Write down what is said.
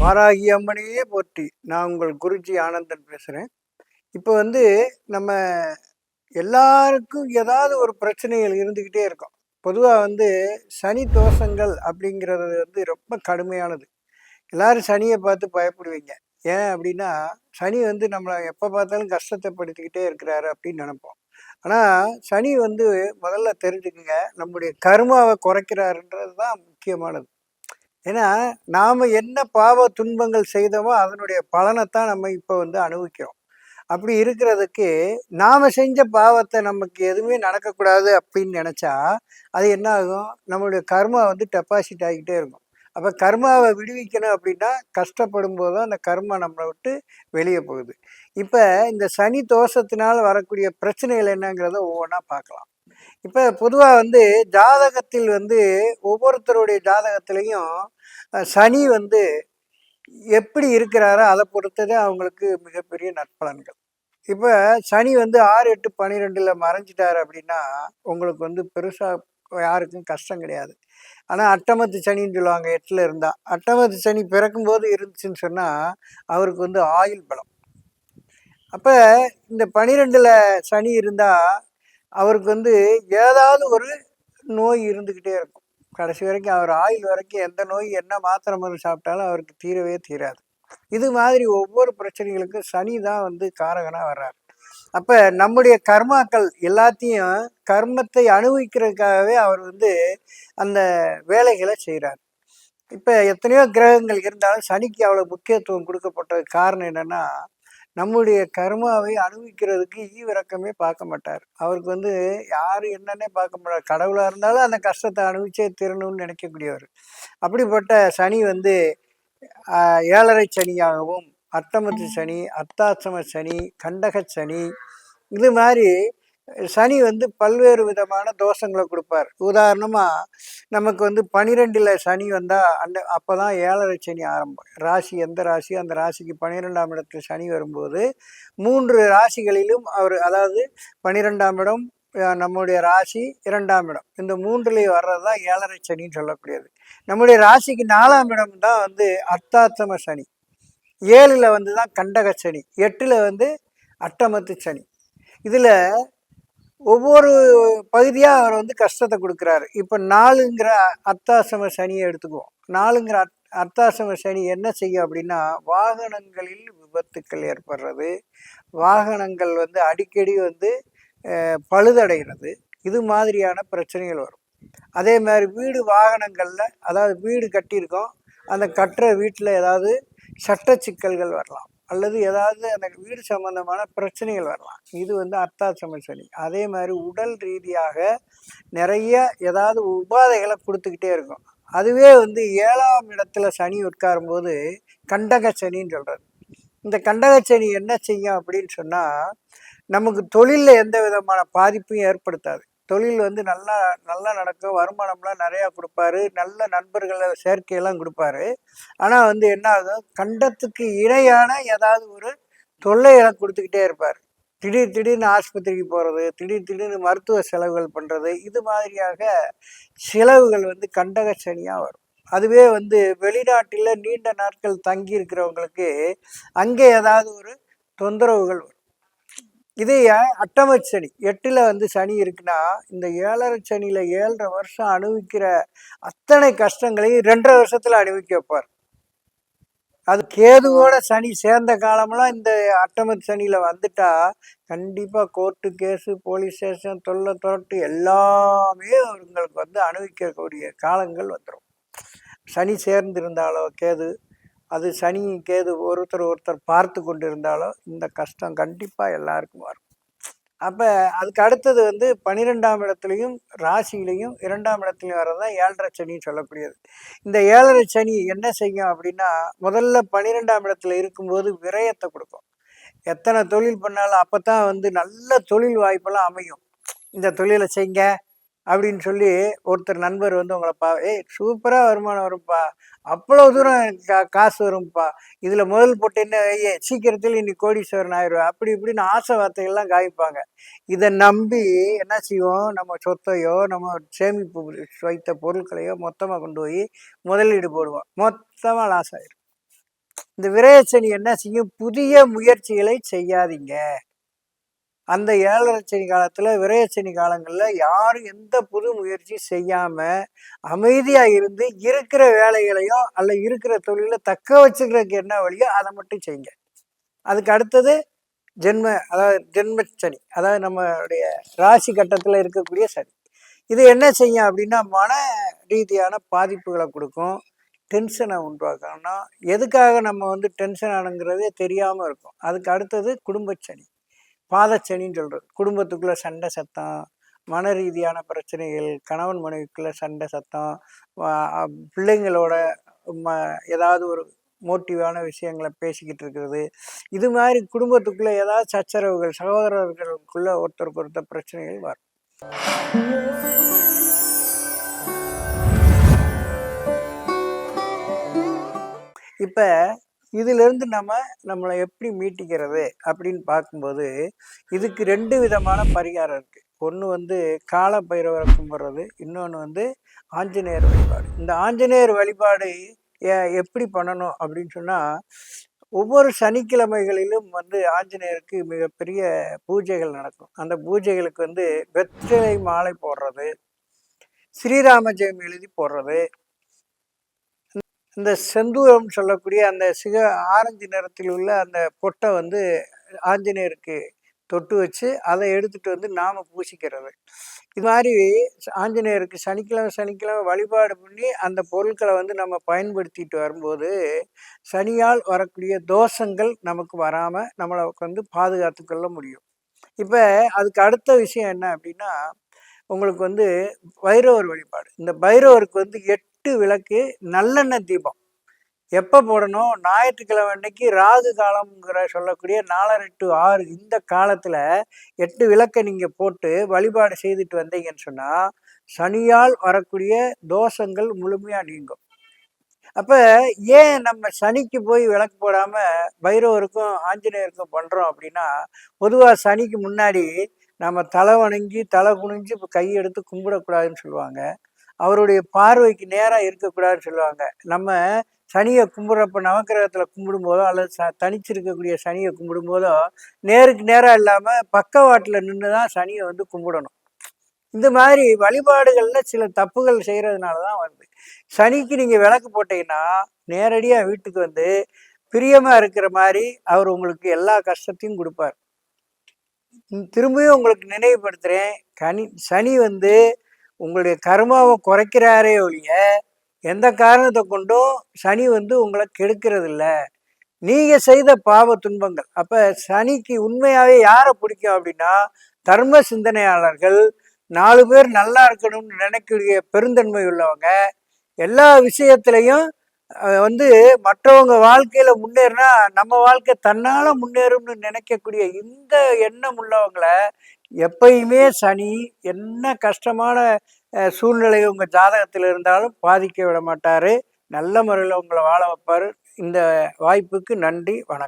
வாராகி அம்மனையே போற்றி. நான் உங்கள் குருஜி ஆனந்தன் பேசுகிறேன் இப்போ வந்து நம்ம எல்லாருக்கும் ஏதாவது ஒரு பிரச்சனைகள் இருந்துக்கிட்டே இருக்கும். பொதுவாக வந்து சனி தோஷங்கள் அப்படிங்கிறது வந்து ரொம்ப கடுமையானது. எல்லாரும் சனியை பார்த்து பயப்படுவீங்க. ஏன் அப்படின்னா சனி வந்து நம்மளை எப்போ பார்த்தாலும் கஷ்டத்தை படுத்திக்கிட்டே இருக்கிறாரு அப்படின்னு நினைப்போம். ஆனால் சனி வந்து முதல்ல தெரிஞ்சுக்குங்க நம்முடைய கருமாவை குறைக்கிறாருன்றது தான் முக்கியமானது. ஏன்னா நாம் என்ன பாவ துன்பங்கள் செய்தோமோ அதனுடைய பலனைத்தான் நம்ம இப்போ வந்து அனுபவிக்கிறோம். அப்படி இருக்கிறதுக்கு நாம் செஞ்ச பாவத்தை நமக்கு எதுவுமே நடக்கக்கூடாது அப்படின்னு நினச்சா அது என்ன ஆகும் நம்மளுடைய கர்மா வந்து டெபாசிட் ஆகிக்கிட்டே இருக்கும். அப்போ கர்மாவை விடுவிக்கணும் அப்படின்னா கஷ்டப்படும் போது அந்த கர்மா நம்மளை விட்டு வெளியே போகுது. இப்போ இந்த சனி தோஷத்தினால் வரக்கூடிய பிரச்சனைகள் என்னங்கிறத ஒவ்வொன்றா பார்க்கலாம். இப்போ பொதுவாக வந்து ஜாதகத்தில் வந்து ஒவ்வொருத்தருடைய ஜாதகத்திலையும் சனி வந்து எப்படி இருக்கிறாரோ அதை பொறுத்ததே அவங்களுக்கு மிகப்பெரிய நற்பலன்கள். இப்போ சனி வந்து ஆறு எட்டு பன்னிரெண்டில் மறைஞ்சிட்டார் அப்படின்னா உங்களுக்கு வந்து பெருசாக யாருக்கும் கஷ்டம் கிடையாது. ஆனால் அட்டமத்து சனின்னு சொல்லுவாங்க எட்டில் இருந்தால் அட்டமத்து சனி பிறக்கும்போது இருந்துச்சுன்னு சொன்னால் அவருக்கு வந்து ஆயுள் பலம். அப்போ இந்த பனிரெண்டில் சனி இருந்தால் அவருக்கு வந்து ஏதாவது ஒரு நோய் இருந்துக்கிட்டே இருக்கும். கடைசி வரைக்கும் அவர் ஆயுள் வரைக்கும் எந்த நோய் என்ன மாத்திரை மருந்து சாப்பிட்டாலும் அவருக்கு தீரவே தீராது. இது மாதிரி ஒவ்வொரு பிரச்சனைகளுக்கும் சனி தான் வந்து காரகனாக வர்றார். அப்போ நம்முடைய கர்மாக்கள் எல்லாத்தையும் கர்மத்தை அனுபவிக்கிறதுக்காகவே அவர் வந்து அந்த வேலைகளை செய்கிறார் இப்போ எத்தனையோ கிரகங்கள் இருந்தாலும் சனிக்கு அவ்வளோ முக்கியத்துவம் கொடுக்கப்பட்டது காரணம் என்னென்னா நம்முடைய கர்மாவை அனுபவிக்கிறதுக்கு ஈவிரக்கமே பார்க்க மாட்டார். அவருக்கு வந்து யார் என்னன்னே பார்க்க மாட்டார். கடவுளாக இருந்தாலும் அந்த கஷ்டத்தை அனுபவிச்சே திருணும்னு நினைக்கக்கூடியவர். அப்படிப்பட்ட சனி வந்து ஏழரை சனியாகவும் அர்த்தமத்து சனி அர்த்தாசிரம சனி கண்டக சனி இது மாதிரி சனி வந்து பல்வேறு விதமான தோஷங்களை கொடுப்பார். உதாரணமாக நமக்கு வந்து பனிரெண்டில் சனி வந்தால் அந்த அப்போ தான் ஏழரை சனி ஆரம்பம். ராசி எந்த ராசி அந்த ராசிக்கு பன்னிரெண்டாம் இடத்துல சனி வரும்போது மூன்று ராசிகளிலும் அவர் அதாவது பனிரெண்டாம் இடம் நம்முடைய ராசி இரண்டாம் இடம். இந்த மூன்றுலேயும் வர்றது தான் ஏழரை சனின்னு சொல்லக்கூடியது. நம்முடைய ராசிக்கு நாலாம் இடம் தான் வந்து அர்த்தாத்தம சனி. ஏழில் வந்து தான் கண்டக சனி. எட்டில் வந்து அட்டமத்து சனி. இதில் ஒவ்வொரு பகுதியாக அவர் வந்து கஷ்டத்தை கொடுக்குறாரு. இப்போ நாலுங்கிற அத்தாசம சனியை எடுத்துக்குவோம். நாலுங்கிற அத் அர்த்தாசம சனி என்ன செய்யும் அப்படின்னா வாகனங்களில் விபத்துக்கள் ஏற்படுறது. வாகனங்கள் வந்து அடிக்கடி வந்து பழுதடைகிறது. இது மாதிரியான பிரச்சனைகள் வரும். அதே மாதிரி வீடு வாகனங்களில் அதாவது வீடு கட்டியிருக்கோம். அந்த கட்டுற வீட்டில் ஏதாவது சட்ட சிக்கல்கள் வரலாம். அல்லது ஏதாவது அந்த வீடு சம்பந்தமான பிரச்சனைகள் வரலாம். இது வந்து அர்த்தாசம சனி. அதே மாதிரி உடல் ரீதியாக நிறைய ஏதாவது உபாதைகளை கொடுத்துக்கிட்டே இருக்கும். அதுவே வந்து ஏழாம் இடத்துல சனி உட்காரும்போது கண்டக சனின்னு சொல்கிறது இந்த கண்டக சனி என்ன செய்யும் அப்படின்னு சொன்னால் நமக்கு தொழிலில் எந்த விதமான பாதிப்பும் ஏற்படுத்தாது. தொழில் வந்து நல்லா நல்லா நடக்கும். வருமானம்லாம் நிறையா கொடுப்பாரு. நல்ல நண்பர்களை சேர்க்கையெல்லாம் கொடுப்பாரு. ஆனால் வந்து என்ன ஆகும் கண்டத்துக்கு இணையான ஏதாவது ஒரு தொல்லைகளை கொடுத்துக்கிட்டே இருப்பார். திடீர் திடீர்னு ஆஸ்பத்திரிக்கு போகிறது திடீர் திடீர்னு மருத்துவ செலவுகள் பண்ணுறது இது மாதிரியாக செலவுகள் வந்து கண்டக சனியாக வரும். அதுவே வந்து வெளிநாட்டில் நீண்ட நாட்கள் தங்கி இருக்கிறவங்களுக்கு அங்கே ஏதாவது ஒரு தொந்தரவுகள் வரும். இதே அட்டம சனி. எட்டில் வந்து சனி இருக்குன்னா இந்த ஏழரை சனியில் ஏழரை வருஷம் அனுபவிக்கிற அத்தனை கஷ்டங்களையும் ரெண்டரை வருஷத்தில் அனுபவிக்க வைப்பார். அது கேதுவோட சனி சேர்ந்த காலமெல்லாம் இந்த அட்டமத்து சனியில் வந்துட்டா கண்டிப்பாக கோர்ட்டு கேஸு போலீஸ் ஸ்டேஷன் தொல்லை தொரட்டு எல்லாமே அவங்களுக்கு வந்து அனுபவிக்கக்கூடிய காலங்கள் வந்துடும் சனி சேர்ந்திருந்தாலோ கேது அது சனி கேது ஒருத்தர் ஒருத்தர் பார்த்து கொண்டு இருந்தாலும் இந்த கஷ்டம் கண்டிப்பாக எல்லாருக்கும் வரும். அப்போ அதுக்கு அடுத்தது வந்து பன்னிரெண்டாம் இடத்துலையும் ராசியிலையும் இரண்டாம் இடத்துலையும் வரதான் ஏழரை சனின்னு சொல்லக்கூடியது. இந்த ஏழரை சனி என்ன செய்யும் அப்படின்னா முதல்ல பனிரெண்டாம் இடத்துல இருக்கும்போது விரயத்தை கொடுக்கும். எத்தனை தொழில் பண்ணாலும் அப்போ தான் வந்து நல்ல தொழில் வாய்ப்பெல்லாம் அமையும். இந்த தொழிலை செய்ங்க அப்படின்னு சொல்லி ஒருத்தர் நண்பர் வந்து உங்களை பா ஏய் சூப்பராக வருமானம் வரும்ப்பா அவ்வளோ தூரம் கா காசு வரும்ப்பா இதில் முதல் போட்டு என்ன ஐயே சீக்கிரத்தில் இன்னைக்கு கோடீஸ்வரன் ஆயிடுவேன். அப்படி இப்படின்னு ஆசை வார்த்தைகள்லாம் காய்ப்பாங்க இதை நம்பி என்ன செய்வோம்? நம்ம சொத்தையோ நம்ம சேமிப்பு வைத்த பொருட்களையோ மொத்தமாக கொண்டு போய் முதலீடு போடுவோம். மொத்தமாக லாஸ் ஆயிடும் இந்த விரயச்சனி என்ன செய்யும்? புதிய முயற்சிகளை செய்யாதீங்க. அந்த ஏழரை சனி காலத்தில் விரயச்சனி காலங்களில் யாரும் எந்த புது முயற்சி செய்யாமல் அமைதியாக இருந்து இருக்கிற வேலைகளையோ அல்ல இருக்கிற தொழிலை தக்க வச்சுக்கிறதுக்கு என்ன வழியோ அதை மட்டும் செய்யுங்க. அதுக்கு அடுத்தது ஜென்ம அதாவது ஜென்ம சனி அதாவது நம்மளுடைய ராசி கட்டத்தில் இருக்கக்கூடிய சனி. இது என்ன செய்யும் அப்படின்னா மன ரீதியான பாதிப்புகளை கொடுக்கும் டென்ஷனை உண்டாக்கணும்னா எதுக்காக நம்ம வந்து டென்ஷன் ஆனுங்கிறதே தெரியாமல் இருக்கும். அதுக்கு அடுத்தது குடும்பச்சனி பாதச்சனின்னு சொல்கிறது குடும்பத்துக்குள்ளே சண்டை சத்தம் மன ரீதியான பிரச்சனைகள் கணவன் மனைவிக்குள்ளே சண்டை சத்தம் பிள்ளைங்களோட ம ஏதாவது ஒரு மோட்டிவான விஷயங்களை பேசிக்கிட்டு இருக்கிறது. இது மாதிரி குடும்பத்துக்குள்ளே ஏதாவது சச்சரவுகள் சகோதரர்களுக்குள்ள ஒருத்தருக்கு ஒருத்தர் பிரச்சனைகள் வரும். இப்போ இதிலிருந்து நம்ம நம்மளை எப்படி மீட்டிக்கிறது அப்படின்னு பார்க்கும்போது இதுக்கு ரெண்டு விதமான பரிகாரம் இருக்குது ஒன்று வந்து கால பைரவரை கும்பிட்றது இன்னொன்று வந்து ஆஞ்சநேயர் வழிபாடு. இந்த ஆஞ்சநேயர் வழிபாடு எப்படி பண்ணணும் அப்படின்னு சொன்னால் ஒவ்வொரு சனிக்கிழமைகளிலும் வந்து ஆஞ்சநேயருக்கு மிகப்பெரிய பூஜைகள் நடக்கும். அந்த பூஜைகளுக்கு வந்து வெற்றிலை மாலை போடுறது ஸ்ரீராம ஜெயம் எழுதி போடுறது இந்த செந்தூரம் சொல்லக்கூடிய அந்த சிக ஆரஞ்சு நிறத்தில் உள்ள அந்த பொட்டை வந்து ஆஞ்சநேயருக்கு தொட்டு வச்சு அதை எடுத்துகிட்டு வந்து நாம் பூசிக்கிறது. இது மாதிரி ஆஞ்சநேயருக்கு சனிக்கிழமை சனிக்கிழமை வழிபாடு பண்ணி அந்த பொருட்களை வந்து நம்ம பயன்படுத்திட்டு வரும்போது சனியால் வரக்கூடிய தோஷங்கள் நமக்கு வராமல் நம்மளை வந்து பாதுகாத்து கொள்ள முடியும். இப்போ அதுக்கு அடுத்த விஷயம் என்ன அப்படின்னா உங்களுக்கு வந்து பைரவர் வழிபாடு. இந்த பைரவருக்கு வந்து எட்டு விளக்கு நல்லெண்ணெய் தீபம். எப்போ போடணும்? ஞாயிற்றுக்கிழமை அன்னைக்கு ராகு காலம்ங்கிற சொல்லக்கூடிய நாலரை டு ஆறு இந்த காலத்தில் எட்டு விளக்கை நீங்கள் போட்டு வழிபாடு செய்துட்டு வந்தீங்கன்னு சொன்னால் சனியால் வரக்கூடிய தோஷங்கள் முழுமையாக நீங்கும். அப்போ ஏன் நம்ம சனிக்கு போய் விளக்கு போடாமல் பைரவருக்கும் ஆஞ்சநேயருக்கும் பண்ணுறோம் அப்படின்னா பொதுவாக சனிக்கு முன்னாடி நம்ம தலை வணங்கி தலை குனிஞ்சு இப்போ கையெடுத்து கும்பிடக்கூடாதுன்னு சொல்லுவாங்க. அவருடைய பார்வைக்கு நேராக இருக்கக்கூடாதுன்னு சொல்லுவாங்க. நம்ம சனியை கும்பிட்றப்ப நவக்கிரகத்தில் கும்பிடும்போதோ அல்லது ச தனிச்சிருக்கக்கூடிய சனியை கும்பிடும்போதோ நேருக்கு நேராக இல்லாமல் பக்கவாட்டில் நின்று தான் சனியை வந்து கும்பிடணும். இந்த மாதிரி வழிபாடுகளில் சில தப்புகள் செய்கிறதுனால தான் வருது. சனிக்கு நீங்கள் விளக்கு போட்டீங்கன்னா நேரடியாக வீட்டுக்கு வந்து பிரியமாக இருக்கிற மாதிரி அவர் உங்களுக்கு எல்லா கஷ்டத்தையும் கொடுப்பார். திரும்பியும் உங்களுக்கு நினைவுபடுத்துகிறேன் கனி சனி வந்து உங்களுடைய கர்மாவை குறைக்கிறாரே ஒழிய எந்த காரணத்தை கொண்டும் சனி வந்து உங்களை கெடுக்கிறது இல்லை நீங்கள் செய்த பாவ துன்பங்கள். அப்போ சனிக்கு உண்மையாகவே யாரை பிடிக்கும் அப்படின்னா தர்ம சிந்தனையாளர்கள். நாலு பேர் நல்லா இருக்கணும்னு நினைக்கக்கூடிய பெருந்தன்மை உள்ளவங்க. எல்லா விஷயத்துலையும் வந்து மற்றவங்க வாழ்க்கையில முன்னேறினா நம்ம வாழ்க்கை தன்னால முன்னேறும்னு நினைக்கக்கூடிய இந்த எண்ணம் உள்ளவங்களை எப்பயுமே சனி என்ன கஷ்டமான சூழ்நிலை உங்கள் ஜாதகத்தில் இருந்தாலும் பாதிக்க விட மாட்டார். நல்ல முறையில் உங்களை வாழ வைப்பார். இந்த வாய்ப்புக்கு நன்றி. வணக்கம்.